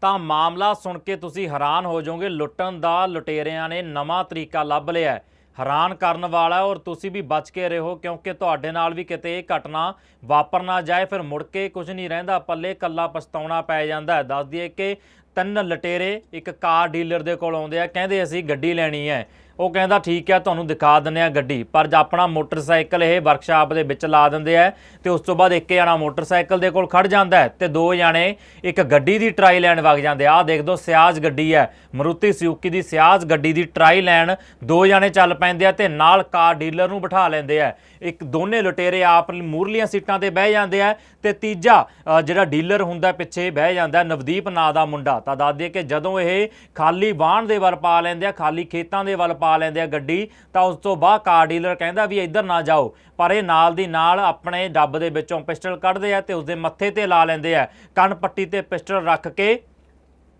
ਤਾਂ ਮਾਮਲਾ ਸੁਣ ਕੇ ਤੁਸੀਂ ਹੈਰਾਨ ਹੋ ਜਾਓਗੇ। ਲੁੱਟਣ ਦਾ ਲੁਟੇਰਿਆਂ ਨੇ ਨਵਾਂ ਤਰੀਕਾ ਲੱਭ ਲਿਆ ਹੈ। ਹੈਰਾਨ ਕਰਨ ਵਾਲਾ ਔਰ ਤੁਸੀਂ ਵੀ ਬਚ ਕੇ ਰਹੋ ਕਿਉਂਕਿ ਤੁਹਾਡੇ ਨਾਲ ਵੀ ਕਿਤੇ ਇਹ ਘਟਨਾ ਵਾਪਰ ਨਾ ਜਾਏ। ਫਿਰ ਮੁੜ ਕੇ ਕੁਝ ਨਹੀਂ ਰਹਿੰਦਾ। ਪੱਲੇ ਕੱਲਾ ਪਛਤਾਉਣਾ ਪੈ ਜਾਂਦਾ ਹੈ। ਦੱਸ ਦਈਏ ਕਿ ਤਿੰਨ ਲਟੇਰੇ ਇੱਕ ਕਾਰ ਡੀਲਰ ਦੇ ਕੋਲ ਆਉਂਦੇ ਆ, ਕਹਿੰਦੇ ਅਸੀਂ ਗੱਡੀ ਲੈਣੀ ਹੈ। ਉਹ ਕਹਿੰਦਾ, ਠੀਕ ਹੈ, ਤੁਹਾਨੂੰ ਦਿਖਾ ਦਿੰਦੇ ਆ ਗੱਡੀ। ਪਰ ਜੇ ਆਪਣਾ ਮੋਟਰਸਾਈਕਲ ਇਹ ਵਰਕਸ਼ਾਪ ਦੇ ਵਿੱਚ ਲਾ ਦਿੰਦੇ ਆ ਤੇ ਉਸ ਤੋਂ ਬਾਅਦ ਇੱਕ ਜਣਾ ਮੋਟਰਸਾਈਕਲ ਦੇ ਕੋਲ ਖੜ ਜਾਂਦਾ ਹੈ ਤੇ ਦੋ ਜਣੇ ਇੱਕ ਗੱਡੀ ਦੀ ਟਰਾਈ ਲੈਣ ਵਗ ਜਾਂਦੇ ਆ। ਆਹ ਦੇਖ ਦੋ, ਸਿਆਜ ਗੱਡੀ ਹੈ। ਮਰੂਤੀ ਸਿਊਕੀ ਦੀ ਸਿਆਜ ਗੱਡੀ ਦੀ ਟਰਾਈ ਲੈਣ ਦੋ ਜਣੇ ਚੱਲ ਪੈਂਦੇ ਆ ਤੇ ਨਾਲ ਕਾਰ ਡੀਲਰ ਨੂੰ ਬਿਠਾ ਲੈਂਦੇ ਆ। ਇੱਕ ਦੋਨੇ ਲੁਟੇਰੇ ਆਪ ਮੂਰਲੀਆਂ ਸੀਟਾਂ ਤੇ ਬਹਿ ਜਾਂਦੇ ਆ ਤੇ ਤੀਜਾ ਜਿਹੜਾ ਡੀਲਰ ਹੁੰਦਾ ਪਿੱਛੇ ਬਹਿ ਜਾਂਦਾ, ਨਵਦੀਪ ਨਾਂ ਦਾ ਮੁੰਡਾ। ਤਾਂ ਦੱਸ ਦਈਏ ਕਿ ਜਦੋਂ ਇਹ ਖਾਲੀ ਬਾਣ ਦੇ ਵੱਲ ਪਾ ਲੈਂਦੇ ਆ, ਖਾਲੀ ਖੇਤਾਂ ਦੇ ਵੱਲ ਪਾ ਲੈਂਦੇ ਆ ਗੱਡੀ, ਤਾਂ ਉਸ ਤੋਂ ਬਾਅਦ ਕਾਰ ਡੀਲਰ ਕਹਿੰਦਾ ਵੀ ਇੱਧਰ ਨਾ ਜਾਓ। ਪਰ ਇਹ ਨਾਲ ਦੀ ਨਾਲ ਆਪਣੇ ਡੱਬ ਦੇ ਵਿੱਚੋਂ ਪਿਸਟਲ ਕੱਢਦੇ ਆ ਤੇ ਉਸਦੇ ਮੱਥੇ ਤੇ ਲਾ ਲੈਂਦੇ ਆ। ਕੰਨ ਪੱਟੀ ਤੇ ਪਿਸਟਲ ਰੱਖ ਕੇ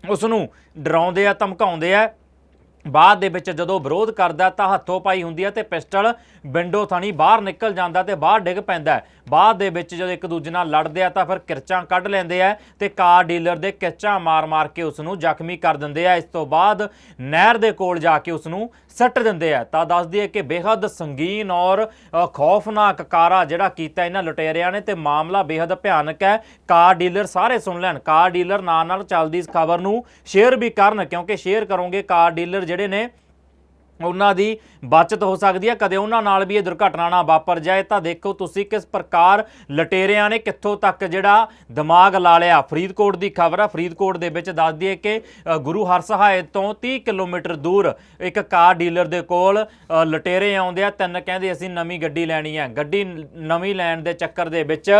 ਉਸ ਨੂੰ ਡਰਾਉਂਦੇ ਆ, ਧਮਕਾਉਂਦੇ ਆ। ਬਾਅਦ ਦੇ ਵਿੱਚ ਜਦੋਂ ਵਿਰੋਧ ਕਰਦਾ ਤਾਂ ਹੱਥੋਂ ਪਾਈ ਹੁੰਦੀ ਹੈ ਤੇ ਪਿਸਟਲ ਵਿੰਡੋ ਥਾਣੀ ਬਾਹਰ ਨਿਕਲ ਜਾਂਦਾ ਤੇ ਬਾਹਰ ਡਿੱਗ ਪੈਂਦਾ ਬਾਅਦ ਦੇ ਵਿੱਚ ਜਦੋਂ ਇੱਕ ਦੂਜੇ ਨਾਲ ਲੜਦੇ ਆ ਤਾਂ ਫਿਰ ਕਿਰਚਾਂ ਕੱਢ ਲੈਂਦੇ ਆ ਤੇ ਕਾਰ ਡੀਲਰ ਦੇ ਕਿਰਚਾਂ ਮਾਰ-ਮਾਰ ਕੇ ਉਸ ਨੂੰ ਜ਼ਖਮੀ ਕਰ ਦਿੰਦੇ ਆ। ਇਸ ਤੋਂ ਬਾਅਦ ਨਹਿਰ ਦੇ ਕੋਲ ਜਾ ਕੇ ਉਸ ਨੂੰ ਸੱਟ ਦਿੰਦੇ ਆ। ਤਾਂ ਦੱਸਦੀ ਹੈ ਕਿ ਬੇਹੱਦ ਸੰਗੀਨ ਔਰ ਖੌਫਨਾਕ ਕਾਰਾ ਜਿਹੜਾ ਕੀਤਾ ਇਹਨਾਂ ਲੁਟੇਰਿਆਂ ਨੇ ਤੇ ਮਾਮਲਾ ਬੇਹੱਦ ਭਿਆਨਕ ਹੈ। ਕਾਰ ਡੀਲਰ ਸਾਰੇ ਸੁਣ ਲੈਣ। ਕਾਰ ਡੀਲਰ ਨਾਲ ਨਾਲ ਚੱਲਦੀ ਇਸ ਖਬਰ ਨੂੰ ਸ਼ੇਅਰ ਵੀ ਕਰਨ ਕਿਉਂਕਿ ਸ਼ੇਅਰ ਕਰੋਗੇ ਕਾਰ ਡੀਲਰ ਜਿਹੜੇ ਨੇ ਉਹਨਾਂ ਦੀ ਬਚਤ ਹੋ ਸਕਦੀ ਹੈ। ਕਦੇ ਉਹਨਾਂ ਨਾਲ ਵੀ ਇਹ ਦੁਰਘਟਨਾ ਨਾ ਵਾਪਰ ਜਾਏ ਤਾਂ ਦੇਖੋ ਤੁਸੀਂ ਕਿਸ ਪ੍ਰਕਾਰ ਲਟੇਰਿਆਂ ਨੇ ਕਿੱਥੋਂ ਤੱਕ ਜਿਹੜਾ ਦਿਮਾਗ ਲਾ ਲਿਆ। ਫਰੀਦਕੋਟ ਦੀ ਖਬਰ ਆ ਫਰੀਦਕੋਟ ਦੇ ਵਿੱਚ ਦੱਸ ਦਈਏ ਕਿ ਅ, ਗੁਰੂ ਹਰਸਹਾਏ ਤੋਂ 30 ਕਿਲੋਮੀਟਰ ਦੂਰ ਇੱਕ ਕਾਰ ਡੀਲਰ ਦੇ ਕੋਲ ਲਟੇਰੇ ਆਉਂਦੇ ਆ। ਤਿੰਨ ਕਹਿੰਦੇ ਅਸੀਂ ਨਵੀਂ ਗੱਡੀ ਲੈਣੀ ਹੈ। ਗੱਡੀ ਨਵੀਂ ਲੈਣ ਦੇ ਚੱਕਰ ਦੇ ਵਿੱਚ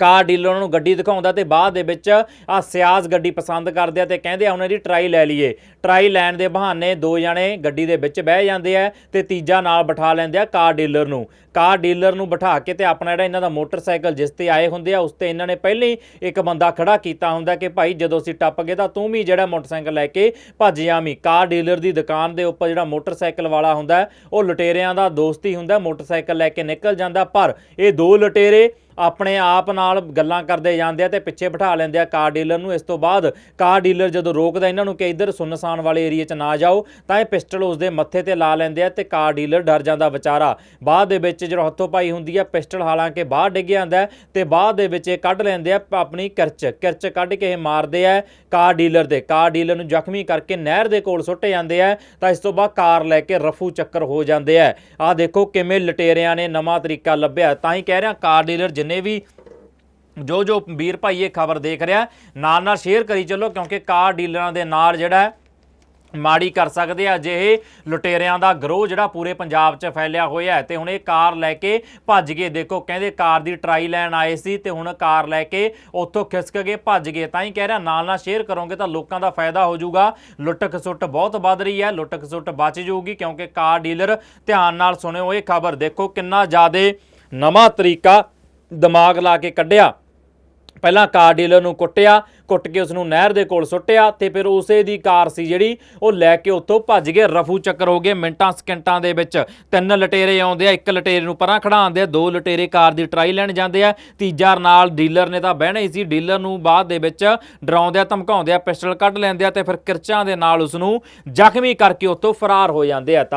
ਕਾਰ ਡੀਲਰ ਨੂੰ ਗੱਡੀ ਦਿਖਾਉਂਦਾ ਤੇ ਬਾਅਦ ਦੇ ਵਿੱਚ ਆ ਸਿਆਜ਼ ਗੱਡੀ ਪਸੰਦ ਕਰਦੇ ਆ ਤੇ ਕਹਿੰਦੇ ਆ ਉਹਨਾਂ ਦੀ ਟਰਾਈ ਲੈ ਲਈਏ। ਟਰਾਈ ਲੈਣ ਦੇ ਬਹਾਨੇ ਦੋ ਜਣੇ ਗੱਡੀ ਦੇ ਵਿੱਚ ਬਹਿ ਜਾਂਦੇ ਆ ਤੇ ਤੀਜਾ ਨਾਲ ਬਿਠਾ ਲੈਂਦੇ ਆ ਕਾਰ ਡੀਲਰ ਨੂੰ। ਕਾਰ ਡੀਲਰ ਨੂੰ ਬਿਠਾ ਕੇ ਤੇ ਆਪਣਾ ਜਿਹੜਾ ਇਹਨਾਂ ਦਾ ਮੋਟਰਸਾਈਕਲ ਜਿਸ ਤੇ ਆਏ ਹੁੰਦੇ ਆ, ਉਸ ਤੇ ਇਹਨਾਂ ਨੇ ਪਹਿਲਾਂ ਹੀ ਇੱਕ ਬੰਦਾ ਖੜਾ ਕੀਤਾ ਹੁੰਦਾ ਕਿ ਭਾਈ ਜਦੋਂ ਅਸੀਂ ਟੱਪ ਗਏ ਤਾਂ ਤੂੰ ਵੀ ਜਿਹੜਾ ਮੋਟਰਸਾਈਕਲ ਲੈ ਕੇ ਭੱਜ ਜਾਵੀਂ ਕਾਰ ਡੀਲਰ ਦੀ ਦੁਕਾਨ ਦੇ ਉੱਪਰ ਜਿਹੜਾ ਮੋਟਰਸਾਈਕਲ ਵਾਲਾ ਹੁੰਦਾ, ਉਹ ਲੁਟੇਰਿਆਂ ਦਾ ਦੋਸਤੀ ਹੁੰਦਾ, ਮੋਟਰਸਾਈਕਲ ਲੈ ਕੇ ਨਿਕਲ ਜਾਂਦਾ। ਪਰ ਇਹ ਦੋ ਲੁਟੇਰੇ ਆਪਣੇ ਆਪ ਨਾਲ ਗੱਲਾਂ ਕਰਦੇ ਜਾਂਦੇ ਆ ਤੇ ਪਿੱਛੇ ਬਿਠਾ ਲੈਂਦੇ ਆ ਕਾਰ ਡੀਲਰ ਨੂੰ। ਇਸ ਤੋਂ ਬਾਅਦ ਕਾਰ ਡੀਲਰ ਜਦੋਂ ਰੋਕਦਾ ਇਹਨਾਂ ਨੂੰ ਕਿ ਇੱਧਰ ਸੁਨਸਾਨ ਵਾਲੇ ਏਰੀਆ 'ਚ ਨਾ ਜਾਓ, ਤਾਂ ਇਹ ਪਿਸਟਲ ਉਸਦੇ ਮੱਥੇ ਤੇ ਲਾ ਲੈਂਦੇ ਆ ਤੇ ਕਾਰ ਡੀਲਰ ਡਰ ਜਾਂਦਾ ਵਿਚਾਰਾ। ਬਾਅਦ ਦੇ ਵਿੱਚ ਜਦੋਂ ਹੱਥੋਂ ਪਾਈ ਹੁੰਦੀ ਆ ਪਿਸਟਲ ਹਾਲਾਂਕਿ ਬਾਹਰ ਡਿੱਗ ਜਾਂਦਾ ਹੈ ਤੇ ਬਾਅਦ ਦੇ ਵਿੱਚ ਇਹ ਕੱਢ ਲੈਂਦੇ ਆ ਆਪਣੀ ਕਿਰਚ। ਕਿਰਚ ਕੱਢ ਕੇ ਇਹ ਮਾਰਦੇ ਆ ਕਾਰ ਡੀਲਰ ਦੇ। ਕਾਰ ਡੀਲਰ ਨੂੰ ਜ਼ਖਮੀ ਕਰਕੇ ਨਹਿਰ ਦੇ ਕੋਲ ਸੁੱਟੇ ਜਾਂਦੇ ਆ, ਤਾਂ ਇਸ ਤੋਂ ਬਾਅਦ ਕਾਰ ਲੈ ਕੇ ਰਫੂ ਚੱਕਰ ਹੋ ਜਾਂਦੇ ਆ। ਆ ਦੇਖੋ ਕਿਵੇਂ ਲਟੇਰਿਆਂ ਨੇ ਨਵਾਂ ਤਰੀਕਾ ਲੱਭਿਆ। ਤਾਂ ਹੀ ਕਹਿ ਰਿਹਾ ਕਾਰ ਡੀਲਰ ਜਿੰਨੇ ਵੀ ਜੋ ਜੋ ਵੀਰ ਭਾਈ ਇਹ ਖਬਰ ਦੇਖ ਰਿਹਾ, ਨਾਲ ਨਾਲ ਸ਼ੇਅਰ ਕਰੀ ਚੱਲੋ ਕਿਉਂਕਿ ਕਾਰ ਡੀਲਰਾਂ ਦੇ ਨਾਲ ਜਿਹੜਾ ਮਾੜੀ ਕਰ ਸਕਦੇ ਆ ਅਜਿਹੇ ਲੁਟੇਰਿਆਂ ਦਾ ਗਰੋਹ ਜਿਹੜਾ ਪੂਰੇ ਪੰਜਾਬ 'ਚ ਫੈਲਿਆ ਹੋਇਆ ਹੈ। ਤੇ ਹੁਣ ਇਹ ਕਾਰ ਲੈ ਕੇ ਭੱਜ ਗਏ। ਦੇਖੋ, ਕਹਿੰਦੇ ਕਾਰ ਦੀ ਟਰਾਈ ਲੈਣ ਆਏ ਸੀ ਤੇ ਹੁਣ ਕਾਰ ਲੈ ਕੇ ਉੱਥੋਂ ਖਿਸਕ ਗਏ, ਭੱਜ ਗਏ। ਤਾਂ ਹੀ ਕਹਿ ਰਿਹਾ, ਨਾਲ ਨਾਲ ਸ਼ੇਅਰ ਕਰੋਗੇ ਤਾਂ ਲੋਕਾਂ ਦਾ ਫਾਇਦਾ ਹੋ ਜਾਊਗਾ। ਲੁੱਟ ਖਸੁੱਟ ਬਹੁਤ ਵੱਧ ਰਹੀ ਹੈ। ਲੁੱਟ ਖਸੁੱਟ ਬਚ ਜਾਊਗੀ ਕਿਉਂਕਿ ਕਾਰ ਡੀਲਰ ਧਿਆਨ ਨਾਲ ਸੁਣਿਓ ਇਹ ਖਬਰ। ਦੇਖੋ ਕਿੰਨਾ ਜ਼ਿਆਦੇ ਨਵਾਂ ਤਰੀਕਾ ਦਿਮਾਗ ਲਾ ਕੇ ਕੱਢਿਆ। ਪਹਿਲਾਂ ਕਾਰ ਡੀਲਰ ਨੂੰ ਕੁੱਟਿਆ, ਕੁੱਟ ਕੇ ਉਸ ਨੂੰ ਨਹਿਰ ਦੇ ਕੋਲ ਸੁੱਟਿਆ ਤੇ ਫਿਰ ਉਸੇ ਦੀ ਕਾਰ ਸੀ ਜਿਹੜੀ ਉਹ ਲੈ ਕੇ ਉੱਥੋਂ ਭੱਜ ਗਏ, ਰਫੂ ਚੱਕਰ ਹੋ ਗਏ ਮਿੰਟਾਂ, ਸਕਿੰਟਾਂ ਦੇ ਵਿੱਚ। ਤਿੰਨ ਲਟੇਰੇ ਆਉਂਦੇ ਆ, ਇੱਕ ਲਟੇਰੇ ਨੂੰ ਪਰਾਂ ਖੜਾਉਂਦੇ ਆ, ਦੋ ਲਟੇਰੇ ਕਾਰ ਦੀ ਟਰਾਈ ਲੈਣ ਜਾਂਦੇ ਆ, ਤੀਜਾ ਨਾਲ ਡੀਲਰ ਨੇ ਤਾਂ ਬਹਿਣਾ ਹੀ ਸੀ, ਡੀਲਰ ਨੂੰ ਬਾਅਦ ਦੇ ਵਿੱਚ ਡਰਾਉਂਦੇ ਆ ਧਮਕਾਉਂਦੇ ਆ ਪਿਸਟਲ ਕੱਢ ਲੈਂਦੇ ਆ ਤੇ ਫਿਰ ਕਿਰਚਾਂ ਦੇ ਨਾਲ ਉਸ ਨੂੰ ਜ਼ਖਮੀ ਕਰਕੇ ਉੱਥੋਂ ਫਰਾਰ ਹੋ ਜਾਂਦੇ ਆ। ਤਾਂ